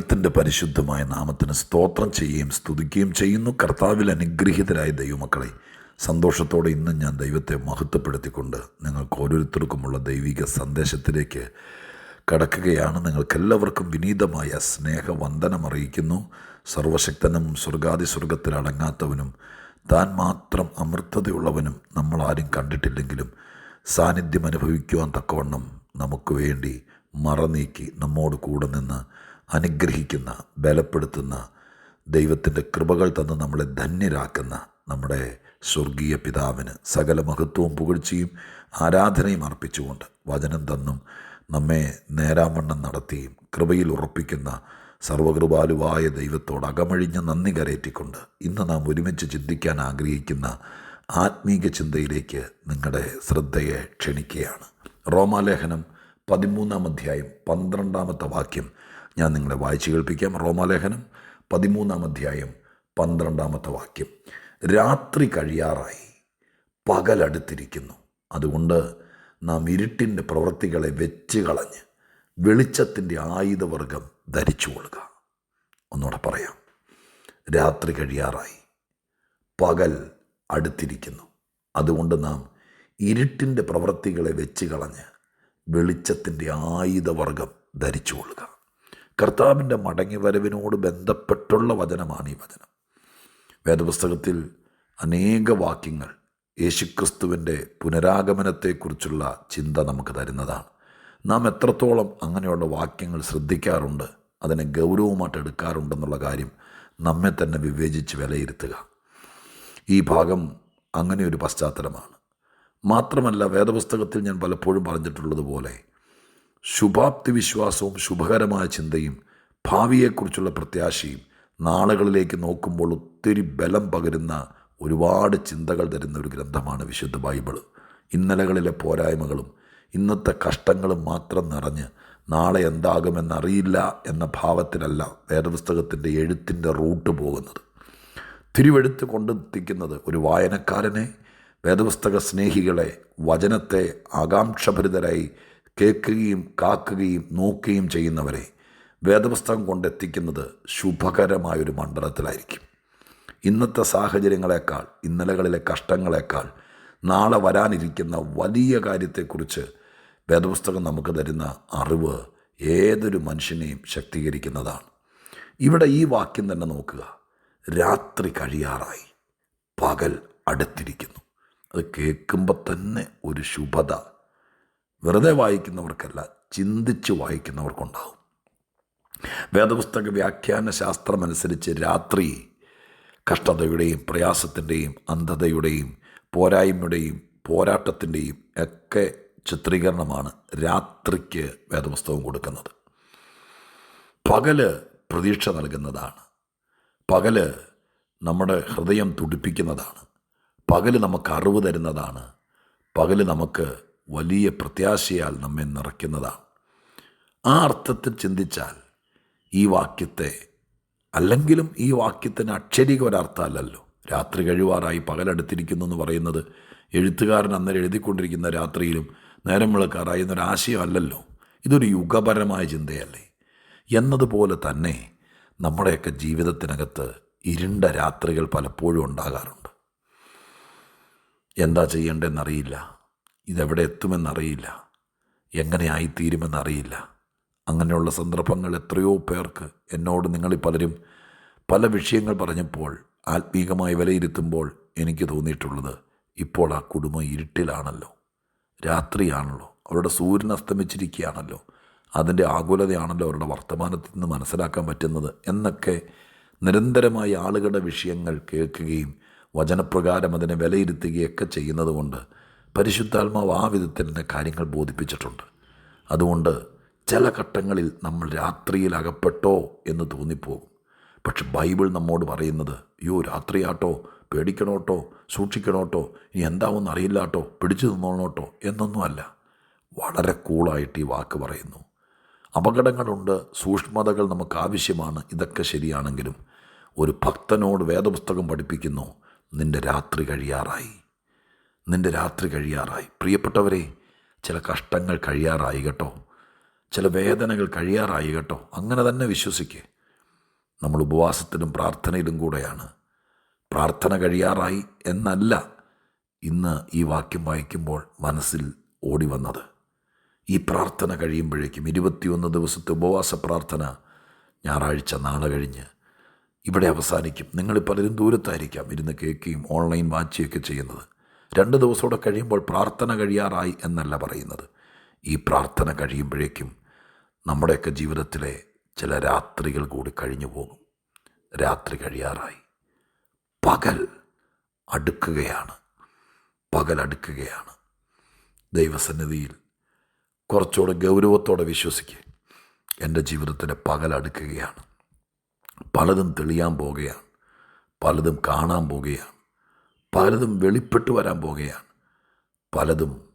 ദൈവത്തിന്റെ പരിശുദ്ധമായ നാമത്തിന് സ്തോത്രം ചെയ്യുകയും സ്തുതിക്കുകയും ചെയ്യുന്നു. കർത്താവിൽ അനുഗ്രഹീതരായ ദൈവമക്കളെ സന്തോഷത്തോടെ ഇന്ന് ഞാൻ ദൈവത്തെ മഹത്വപ്പെടുത്തിക്കൊണ്ട് നിങ്ങൾക്ക് ഓരോരുത്തർക്കുമുള്ള ദൈവിക സന്ദേശത്തിലേക്ക് കടക്കുകയാണ്. നിങ്ങൾക്കെല്ലാവർക്കും വിനീതമായ സ്നേഹവന്ദനം അറിയിക്കുന്നു. സർവശക്തനും സ്വർഗാതി സ്വർഗത്തിൽ അടങ്ങാത്തവനും താൻ മാത്രം അമൃത്തതയുള്ളവനും ആരും കണ്ടിട്ടില്ലെങ്കിലും സാന്നിധ്യം അനുഭവിക്കുവാൻ തക്കവണ്ണം നമുക്ക് വേണ്ടി മറനീക്കി നമ്മോട് കൂടെ നിന്ന് അനുഗ്രഹിക്കുന്ന ബലപ്പെടുത്തുന്ന ദൈവത്തിന്റെ കൃപകൾ തന്ന് നമ്മളെ ധന്യരാക്കുന്ന നമ്മുടെ സ്വർഗീയ പിതാവിന് സകല മഹത്വവും പുകഴ്ചയും ആരാധനയും അർപ്പിച്ചുകൊണ്ട് വചനം തന്നും നമ്മെ നേരാവണ്ണം നടത്തിയും കൃപയിൽ ഉറപ്പിക്കുന്ന സർവകൃപാലുവായ ദൈവത്തോട് അകമഴിഞ്ഞ നന്ദി കരയറ്റിക്കൊണ്ട് ഇന്ന് നാം ഒരുമിച്ച് ചിന്തിക്കാൻ ആഗ്രഹിക്കുന്ന ആത്മീക ചിന്തയിലേക്ക് നിങ്ങളുടെ ശ്രദ്ധയെ ക്ഷണിക്കുകയാണ്. റോമാലേഖനം പതിമൂന്നാം അധ്യായം പന്ത്രണ്ടാമത്തെ വാക്യം ഞാൻ നിങ്ങളെ വായിച്ചു കേൾപ്പിക്കാം. റോമാലേഖനം പതിമൂന്നാം അധ്യായം പന്ത്രണ്ടാമത്തെ വാക്യം. രാത്രി കഴിയാറായി പകലടുത്തിരിക്കുന്നു. അതുകൊണ്ട് നാം ഇരുട്ടിന്റെ പ്രവൃത്തികളെ വെച്ച് കളഞ്ഞ് വെളിച്ചത്തിന്റെ ആയുധവർഗം ധരിച്ചു കൊള്ളുക. ഒന്നുകൂടെ പറയാം. രാത്രി കഴിയാറായി പകൽ അടുത്തിരിക്കുന്നു. അതുകൊണ്ട് നാം ഇരുട്ടിന്റെ പ്രവൃത്തികളെ വെച്ച് കളഞ്ഞ് വെളിച്ചത്തിന്റെ ആയുധവർഗം ധരിച്ചു കൊള്ളുക. കർത്താവിന്റെ മടങ്ങിവരവിനോട് ബന്ധപ്പെട്ടുള്ള വചനമാണ് ഈ വചനം. വേദപുസ്തകത്തിൽ അനേക വാക്യങ്ങൾ യേശുക്രിസ്തുവിന്റെ പുനരാഗമനത്തെക്കുറിച്ചുള്ള ചിന്ത നമുക്ക് തരുന്നതാണ്. നാം എത്രത്തോളം അങ്ങനെയുള്ള വാക്യങ്ങൾ ശ്രദ്ധിക്കാറുണ്ട് അതിനെ ഗൗരവമായിട്ട് എടുക്കാറുണ്ടെന്നുള്ള കാര്യം നമ്മെ തന്നെ വിവേചിച്ച് വിലയിരുത്തുക. ഈ ഭാഗം അങ്ങനെ ഒരു പശ്ചാത്തലമാണ്. മാത്രമല്ല വേദപുസ്തകത്തിൽ ഞാൻ പലപ്പോഴും പറഞ്ഞിട്ടുള്ളതുപോലെ ശുഭാപ്തി വിശ്വാസവും ശുഭകരമായ ചിന്തയും ഭാവിയെക്കുറിച്ചുള്ള പ്രത്യാശയും നാളുകളിലേക്ക് നോക്കുമ്പോൾ ഒത്തിരി ബലം പകരുന്ന ഒരുപാട് ചിന്തകൾ തരുന്ന ഒരു ഗ്രന്ഥമാണ് വിശുദ്ധ ബൈബിൾ. ഇന്നലകളിലെ പോരായ്മകളും ഇന്നത്തെ കഷ്ടങ്ങളും മാത്രം നിറഞ്ഞ് നാളെ എന്താകുമെന്നറിയില്ല എന്ന ഭാവത്തിലല്ല വേദപുസ്തകത്തിന്റെ എഴുത്തിന്റെ റൂട്ട് പോകുന്നത്. തിരുവെടുത്ത് കൊണ്ടെത്തിക്കുന്നത് ഒരു വായനക്കാരനെ വേദപുസ്തക സ്നേഹികളെ വചനത്തെ ആകാംക്ഷഭരിതരായി കേൾക്കുകയും കാക്കുകയും നോക്കുകയും ചെയ്യുന്നവരെ വേദപുസ്തകം കൊണ്ടെത്തിക്കുന്നത് ശുഭകരമായൊരു മണ്ഡലത്തിലായിരിക്കും. ഇന്നത്തെ സാഹചര്യങ്ങളെക്കാൾ ഇന്നലകളിലെ കഷ്ടങ്ങളെക്കാൾ നാളെ വരാനിരിക്കുന്ന വലിയ കാര്യത്തെക്കുറിച്ച് വേദപുസ്തകം നമുക്ക് തരുന്ന അറിവ് ഏതൊരു മനുഷ്യനെയും ശക്തീകരിക്കുന്നതാണ്. ഇവിടെ ഈ വാക്യം തന്നെ നോക്കുക. രാത്രി കഴിയാറായി. പകൽ അടുത്തിരിക്കുന്നു. അത് കേൾക്കുമ്പോൾ തന്നെ ഒരു ശുഭത വെറുതെ വായിക്കുന്നവർക്കല്ല ചിന്തിച്ച് വായിക്കുന്നവർക്കുണ്ടാവും. വേദപുസ്തക വ്യാഖ്യാന ശാസ്ത്രമനുസരിച്ച് രാത്രി കഷ്ടതയുടെയും പ്രയാസത്തിന്റെയും അന്ധതയുടെയും പോരായ്മയുടെയും പോരാട്ടത്തിന്റെയും ഒക്കെ ചിത്രീകരണമാണ് രാത്രിക്ക് വേദപുസ്തകം കൊടുക്കുന്നത്. പകൽ പ്രതീക്ഷ നൽകുന്നതാണ്. പകൽ നമ്മുടെ ഹൃദയം തുടിപ്പിക്കുന്നതാണ്. പകൽ നമുക്ക് അറിവ് തരുന്നതാണ്. പകൽ നമുക്ക് വലിയ പ്രത്യാശയാൽ നമ്മെ നിറയ്ക്കുന്നതാണ് ആ അർത്ഥത്തിൽ ചിന്തിച്ചാൽ ഈ വാക്യത്തെ അല്ലെങ്കിലും ഈ വാക്യത്തിന് അക്ഷരിക ഒരർത്ഥമല്ലല്ലോ. രാത്രി കഴിവാറായി പകലെടുത്തിരിക്കുന്നു എന്ന് പറയുന്നത് എഴുത്തുകാരൻ അന്നേരം എഴുതിക്കൊണ്ടിരിക്കുന്ന രാത്രിയിലും നേരം വിളക്കാറായി എന്നൊരാശയമല്ലല്ലോ ഇതൊരു യുഗപരമായ ചിന്തയല്ലേ. എന്നതുപോലെ തന്നെ നമ്മുടെയൊക്കെ ജീവിതത്തിനകത്ത് ഇരുണ്ട രാത്രികൾ പലപ്പോഴും ഉണ്ടാകാറുണ്ട്. എന്താ ചെയ്യേണ്ടതെന്നറിയില്ല. ഇതെവിടെ എത്തുമെന്നറിയില്ല. എങ്ങനെയായിത്തീരുമെന്നറിയില്ല അങ്ങനെയുള്ള സന്ദർഭങ്ങൾ എത്രയോ പേർക്ക് എന്നോട് നിങ്ങളിൽ പലരും പല വിഷയങ്ങൾ പറഞ്ഞപ്പോൾ ആത്മീകമായി വിലയിരുത്തുമ്പോൾ എനിക്ക് തോന്നിയിട്ടുള്ളത് ഇപ്പോൾ ആ കുടുംബം ഇരുട്ടിലാണല്ലോ. രാത്രിയാണല്ലോ. അവരുടെ സൂര്യൻ അസ്തമിച്ചിരിക്കുകയാണല്ലോ. അതിന്റെ ആകുലതയാണല്ലോ അവരുടെ വർത്തമാനത്തിൽ നിന്ന് മനസ്സിലാക്കാൻ പറ്റുന്നത് എന്നൊക്കെ നിരന്തരമായി ആളുകളുടെ വിഷയങ്ങൾ കേൾക്കുകയും വചനപ്രകാരം അതിനെ വിലയിരുത്തുകയൊക്കെ ചെയ്യുന്നത് കൊണ്ട് പരിശുദ്ധാത്മാവ് ആ വിധത്തിൽ തന്നെ കാര്യങ്ങൾ ബോധിപ്പിച്ചിട്ടുണ്ട്. അതുകൊണ്ട് ചില ഘട്ടങ്ങളിൽ നമ്മൾ രാത്രിയിൽ അകപ്പെട്ടോ എന്ന് തോന്നിപ്പോകും. പക്ഷെ ബൈബിൾ നമ്മോട് പറയുന്നത് അയ്യോ രാത്രിയാട്ടോ പേടിക്കണോട്ടോ സൂക്ഷിക്കണോട്ടോ ഇനി എന്താവെന്ന് അറിയില്ലാട്ടോ പിടിച്ചു നിന്നോളോട്ടോ എന്നൊന്നുമല്ല. വളരെ കൂളായിട്ട് ഈ വാക്ക് പറയുന്നു. അപകടങ്ങളുണ്ട് സൂക്ഷ്മതകൾ നമുക്ക് ആവശ്യമാണ് ഇതൊക്കെ ശരിയാണെങ്കിലും ഒരു ഭക്തനോട് വേദപുസ്തകം പഠിപ്പിക്കുന്നു നിന്റെ രാത്രി കഴിയാറായി. നിന്റെ രാത്രി കഴിയാറായി. പ്രിയപ്പെട്ടവരെ ചില കഷ്ടങ്ങൾ കഴിയാറായി കേട്ടോ. ചില വേദനകൾ കഴിയാറായി കേട്ടോ. അങ്ങനെ തന്നെ വിശ്വസിക്കേ. നമ്മൾ ഉപവാസത്തിലും പ്രാർത്ഥനയിലും കൂടെയാണ്. പ്രാർത്ഥന കഴിയാറായി എന്നല്ല ഇന്ന് ഈ വാക്യം വായിക്കുമ്പോൾ മനസ്സിൽ ഓടി വന്നത്. ഈ പ്രാർത്ഥന കഴിയുമ്പോഴേക്കും ഇരുപത്തിയൊന്ന് ദിവസത്തെ ഉപവാസ പ്രാർത്ഥന ഞായറാഴ്ച നാളെ കഴിഞ്ഞ് ഇവിടെ അവസാനിക്കും. നിങ്ങൾ പലരും ദൂരത്തായിരിക്കാം ഇരുന്ന് കേൾക്കുകയും ഓൺലൈൻ വാച്ചുകയൊക്കെ ചെയ്യുന്നത്. രണ്ട് ദിവസമൂടെ കഴിയുമ്പോൾ പ്രാർത്ഥന കഴിയാറായി എന്നല്ല പറയുന്നത്. ഈ പ്രാർത്ഥന കഴിയുമ്പോഴേക്കും നമ്മുടെയൊക്കെ ജീവിതത്തിലെ ചില രാത്രികൾ കൂടി കഴിഞ്ഞു പോകും. രാത്രി കഴിയാറായി. പകൽ അടുക്കുകയാണ്. പകൽ അടുക്കുകയാണ്. ദൈവസന്നിധിയിൽ കുറച്ചുകൂടെ ഗൗരവത്തോടെ വിശ്വസിക്കുക എന്റെ ജീവിതത്തിലെ പകൽ അടുക്കുകയാണ്. പലതും തെളിയാൻ പോകുകയാണ്. പലതും കാണാൻ പോകുകയാണ്. പലതും വെളിപ്പെട്ടു വരാൻ പോകുകയാണ്. പലതും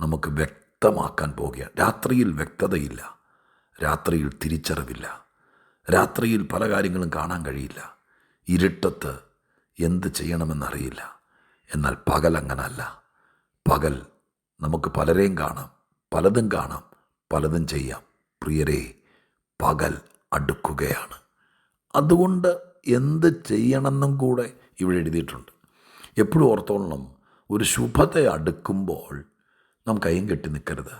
നമുക്ക് വ്യക്തമാക്കാൻ പോകുകയാണ്. രാത്രിയിൽ വ്യക്തതയില്ല. രാത്രിയിൽ തിരിച്ചറിവില്ല. രാത്രിയിൽ പല കാര്യങ്ങളും കാണാൻ കഴിയില്ല. ഇരുട്ടത്ത് എന്ത് ചെയ്യണമെന്നറിയില്ല. എന്നാൽ പകൽ അങ്ങനല്ല. പകൽ നമുക്ക് പലരെയും കാണാം. പലതും കാണാം. പലതും ചെയ്യാം. പ്രിയരെ പകൽ അടുക്കുകയാണ്. അതുകൊണ്ട് എന്ത് ചെയ്യണമെന്നും കൂടെ ഇവിടെ എഴുതിയിട്ടുണ്ട്. എപ്പോഴും ഓർത്തോളണം. ഒരു ശുഭത്തെ അടുക്കുമ്പോൾ നാം കൈയും കെട്ടി നിൽക്കരുത്.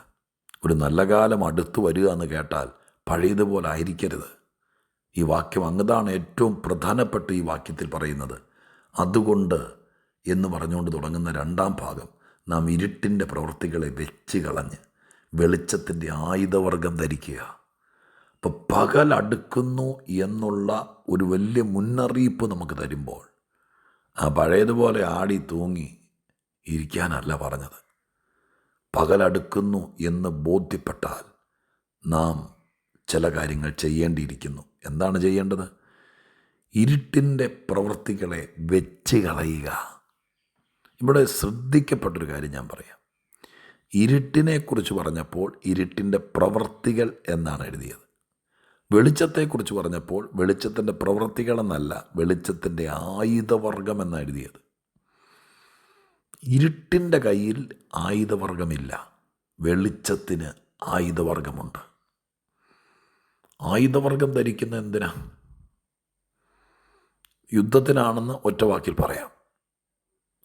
ഒരു നല്ല കാലം അടുത്തു വരിക എന്ന് കേട്ടാൽ പഴയതുപോലെ ആയിരിക്കരുത്. ഈ വാക്യം അങ്ങതാണ് ഏറ്റവും പ്രധാനപ്പെട്ട ഈ വാക്യത്തിൽ പറയുന്നത്. അതുകൊണ്ട് എന്ന് പറഞ്ഞുകൊണ്ട് തുടങ്ങുന്ന രണ്ടാം ഭാഗം നാം ഇരുട്ടിന്റെ പ്രവൃത്തികളെ വെച്ച് കളഞ്ഞ് വെളിച്ചത്തിന്റെ ആയുധവർഗം ധരിക്കുക. അപ്പോൾ പകൽ അടുക്കുന്നു എന്നുള്ള ഒരു വലിയ മുന്നറിയിപ്പ് നമുക്ക് തരുമ്പോൾ ആ പഴയതുപോലെ ആടി തൂങ്ങി ഇരിക്കാനല്ല പറഞ്ഞത്. പകലടുക്കുന്നു എന്ന് ബോധ്യപ്പെട്ടാൽ നാം ചില കാര്യങ്ങൾ ചെയ്യേണ്ടിയിരിക്കുന്നു. എന്താണ് ചെയ്യേണ്ടത്? ഇരുട്ടിന്റെ പ്രവൃത്തികളെ വെച്ച് കളയുക. ഇവിടെ ശ്രദ്ധിക്കപ്പെട്ടൊരു കാര്യം ഞാൻ പറയാം. ഇരുട്ടിനെക്കുറിച്ച് പറഞ്ഞപ്പോൾ ഇരുട്ടിന്റെ പ്രവൃത്തികൾ എന്നാണ് എഴുതിയത്. വെളിച്ചത്തെക്കുറിച്ച് പറഞ്ഞപ്പോൾ വെളിച്ചത്തിന്റെ പ്രവൃത്തികളെന്നല്ല വെളിച്ചത്തിന്റെ ആയുധവർഗം എന്നാണ് എഴുതിയത്. ഇരുട്ടിന്റെ കയ്യിൽ ആയുധവർഗമില്ല വെളിച്ചത്തിന് ആയുധവർഗമുണ്ട്. ആയുധവർഗം ധരിക്കുന്ന എന്തിനാ? യുദ്ധത്തിനാണെന്ന് ഒറ്റവാക്കിൽ പറയാം.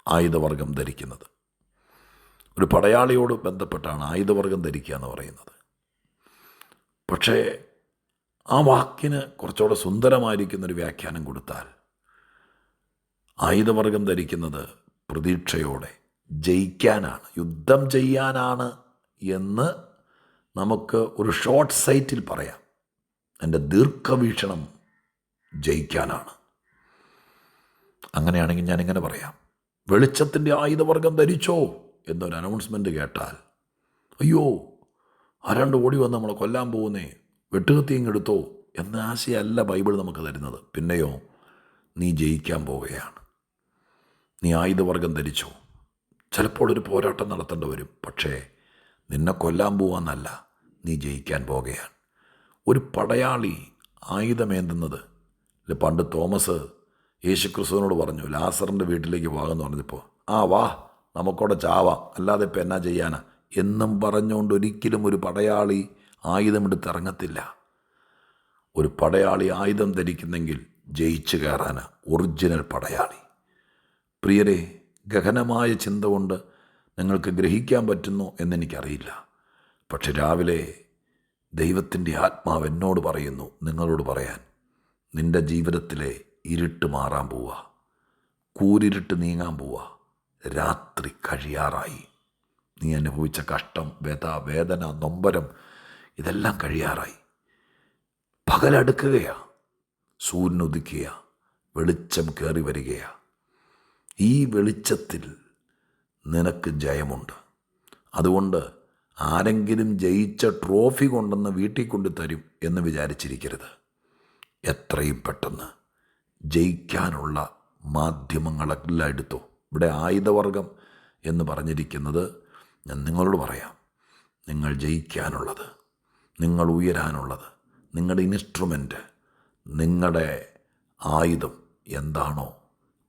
ആയുധവർഗം ധരിക്കുന്നത്. ഒരു പടയാളിയോട് ബന്ധപ്പെട്ടാണ് ആയുധവർഗം ധരിക്കുക എന്ന് പറയുന്നത്. പക്ഷേ ആ വാക്കിന് കുറച്ചുകൂടെ സുന്ദരമായിരിക്കുന്നൊരു വ്യാഖ്യാനം കൊടുത്താൽ ആയുധവർഗം ധരിക്കുന്നത് പ്രതീക്ഷയോടെ ജയിക്കാനാണ് യുദ്ധം ചെയ്യാനാണ് എന്ന് നമുക്ക് ഒരു ഷോർട്ട് സൈറ്റിൽ പറയാം. എന്റെ ദീർഘവീക്ഷണം ജയിക്കാനാണ്. അങ്ങനെയാണെങ്കിൽ ഞാനിങ്ങനെ പറയാം. വെളിച്ചത്തിന്റെ ആയുധവർഗം ധരിച്ചോ എന്നൊരു അനൗൺസ്മെന്റ് കേട്ടാൽ അയ്യോ ആരാണ്ട് ഓടി വന്ന് നമ്മളെ കൊല്ലാൻ പോകുന്നേ വെട്ടുകത്തിയും എടുത്തോ എന്ന ആശയല്ല ബൈബിൾ നമുക്ക് തരുന്നത്. പിന്നെയോ നീ ജയിക്കാൻ പോവുകയാണ്. നീ ആയുധവർഗം ധരിച്ചോ. ചിലപ്പോൾ ഒരു പോരാട്ടം നടത്തേണ്ടി വരും. പക്ഷേ നിന്നെ കൊല്ലാൻ പോവാന്നല്ല നീ ജയിക്കാൻ പോകുകയാണ് ഒരു പടയാളി ആയുധമേന്തുന്നത്. ഇല്ല പണ്ട് തോമസ് യേശുക്രിസ്തുവിനോട് പറഞ്ഞു ലാസറിന്റെ വീട്ടിലേക്ക് പോകാമെന്ന് പറഞ്ഞപ്പോൾ ആ വാ നമുക്കവിടെ ചാവാം. അല്ലാതെ ഇപ്പം എന്നാ ചെയ്യാനാ? എന്നും പറഞ്ഞുകൊണ്ട് ഒരിക്കലും ഒരു പടയാളി ആയുധമെടുത്ത് ഇറങ്ങത്തില്ല ഒരു പടയാളി ആയുധം ധരിക്കുന്നെങ്കിൽ ജയിച്ചു കയറാന് ഒറിജിനൽ പടയാളി. പ്രിയരെ ഗഹനമായ ചിന്ത കൊണ്ട് നിങ്ങൾക്ക് ഗ്രഹിക്കാൻ പറ്റുന്നു എന്നെനിക്കറിയില്ല. പക്ഷെ രാവിലെ ദൈവത്തിന്റെ ആത്മാവ് എന്നോട് പറയുന്നു നിങ്ങളോട് പറയാൻ. നിന്റെ ജീവിതത്തിലെ ഇരുട്ട് മാറാൻ പോവുക കൂരിരുട്ട് നീങ്ങാൻ പോവുക രാത്രി കഴിയാറായി. നീ അനുഭവിച്ച കഷ്ടം വ്യത വേദന നൊമ്പരം ഇതെല്ലാം കഴിയാറായി. പകലടുക്കുകയാ സൂര്യനുദിക്കുക വെളിച്ചം കയറി വരികയാ. ഈ വെളിച്ചത്തിൽ നിനക്ക് ജയമുണ്ട്. അതുകൊണ്ട് ആരെങ്കിലും ജയിച്ച ട്രോഫി കൊണ്ടെന്ന് വീട്ടിൽ കൊണ്ട് തരും എന്ന് വിചാരിച്ചിരിക്കരുത്. എത്രയും പെട്ടെന്ന് ജയിക്കാനുള്ള മാധ്യമങ്ങളെല്ലാം എടുത്തു. ഇവിടെ ആയുധവർഗം എന്ന് പറഞ്ഞിരിക്കുന്നത് ഞാൻ നിങ്ങളോട് പറയാം. നിങ്ങൾ ജയിക്കാനുള്ളത് നിങ്ങൾ ഉയരാനുള്ളത്. നിങ്ങളുടെ ഇൻസ്ട്രുമെന്റ് നിങ്ങളുടെ ആയുധം എന്താണോ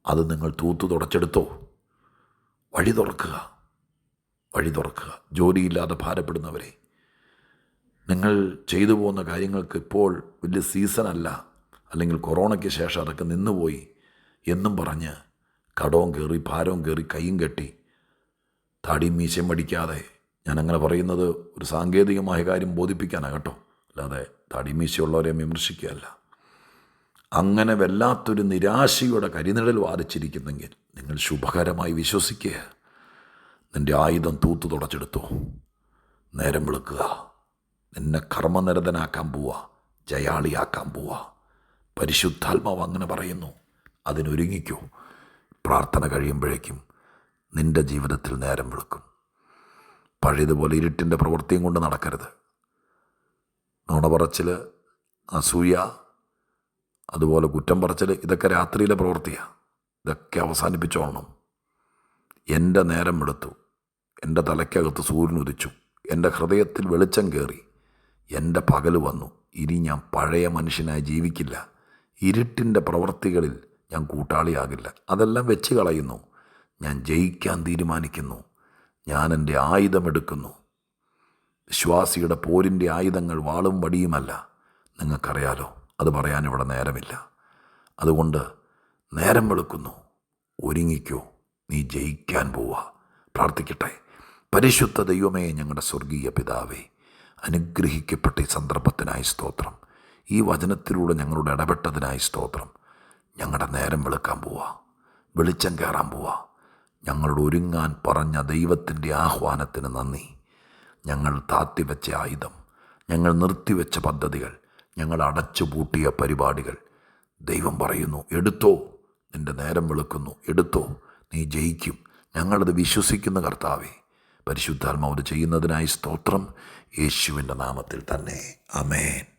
അത് നിങ്ങൾ തൂത്തു തുടച്ചെടുത്തോ. വഴി തുറക്കുക. വഴി തുറക്കുക. ജോലിയില്ലാതെ ഭാരപ്പെടുന്നവരെ നിങ്ങൾ ചെയ്തു പോകുന്ന കാര്യങ്ങൾക്ക് ഇപ്പോൾ വലിയ സീസണല്ല അല്ലെങ്കിൽ കൊറോണയ്ക്ക് ശേഷം അതൊക്കെ നിന്നുപോയി എന്നും പറഞ്ഞ് കടവും കയറി ഭാരവും കയറി കൈയും കെട്ടി താടിയും മീശയും മടിക്കാതെ ഞാൻ അങ്ങനെ പറയുന്നത് ഒരു സാങ്കേതികമായ കാര്യം ബോധിപ്പിക്കാനാണ് കേട്ടോ. അല്ലാതെ തടിമീശയുള്ളവരെ മീശയുള്ളവരെ വിമർശിക്കുകയല്ല. അങ്ങനെ വല്ലാത്തൊരു നിരാശയുടെ കരിനിഴൽ വാദിച്ചിരിക്കുന്നെങ്കിൽ നിങ്ങൾ ശുഭകരമായി വിശ്വസിക്കുക. നിന്റെ ആയുധം തൂത്തു തുടച്ചെടുത്തു. നേരം വിളിക്കുക. നിന്നെ കർമ്മനിരതനാക്കാൻ പോവുക ജയാളിയാക്കാൻ പോവുക പരിശുദ്ധാത്മാവ് അങ്ങനെ പറയുന്നു. അതിനൊരുങ്ങിക്കോ. പ്രാർത്ഥന കഴിയുമ്പോഴേക്കും നിന്റെ ജീവിതത്തിൽ നേരം വിളിക്കും. പഴയതുപോലെ ഇരുട്ടിന്റെ പ്രവൃത്തിയും കൊണ്ട് നടക്കരുത്. നുണപറച്ചിൽ അസൂയ അതുപോലെ കുറ്റം പറച്ചിൽ ഇതൊക്കെ രാത്രിയിലെ പ്രവൃത്തിയാണ് ഇതൊക്കെ അവസാനിപ്പിച്ചോളണം എന്റെ നേരം എടുത്തു. എന്റെ തലയ്ക്കകത്ത് സൂര്യൻ ഉദിച്ചു. എന്റെ ഹൃദയത്തിൽ വെളിച്ചം കയറി. എന്റെ പകൽ വന്നു. ഇനി ഞാൻ പഴയ മനുഷ്യനായി ജീവിക്കില്ല. ഇരുട്ടിന്റെ പ്രവൃത്തികളിൽ ഞാൻ കൂട്ടാളിയാകില്ല. അതെല്ലാം വെച്ച് കളയുന്നു. ഞാൻ ജയിക്കാൻ തീരുമാനിക്കുന്നു. ഞാൻ എന്റെ ആയുധമെടുക്കുന്നു വിശ്വാസിയുടെ പോരിന്റെ ആയുധങ്ങൾ വാളും വടിയുമല്ല. നിങ്ങൾക്കറിയാലോ അത് പറയാൻ ഇവിടെ നേരമില്ല. അതുകൊണ്ട് നേരം വെളുക്കുന്നു. ഒരുങ്ങിക്കോ നീ ജയിക്കാൻ പോവാ. പ്രാർത്ഥിക്കട്ടെ. പരിശുദ്ധ ദൈവമേ ഞങ്ങളുടെ സ്വർഗീയ പിതാവേ അനുഗ്രഹിക്കപ്പെട്ട ഈ സന്ദർഭത്തിനായി സ്തോത്രം. ഈ വചനത്തിലൂടെ ഞങ്ങളോട് ഇടപെട്ടതിനായി സ്തോത്രം. ഞങ്ങളുടെ നേരം വെളുക്കാൻ പോവാ. വെളിച്ചം കയറാൻ പോവാ. ഞങ്ങളോട് ഒരുങ്ങാൻ പറഞ്ഞ ദൈവത്തിന്റെ ആഹ്വാനത്തിന് നന്ദി. ഞങ്ങൾ താത്തിവെച്ച ആയുധം ഞങ്ങൾ നിർത്തിവെച്ച പദ്ധതികൾ ഞങ്ങൾ അടച്ചു പൂട്ടിയ പരിപാടികൾ. ദൈവം പറയുന്നു എടുത്തോ നിന്റെ നേരം വെളുക്കുന്നു എടുത്തോ നീ ജയിക്കും. ഞങ്ങളത് വിശ്വസിക്കുന്ന കർത്താവേ പരിശുദ്ധാത്മാവ് ചെയ്യുന്നതിനായി സ്തോത്രം. യേശുവിന്റെ നാമത്തിൽ തന്നെ. അമേൻ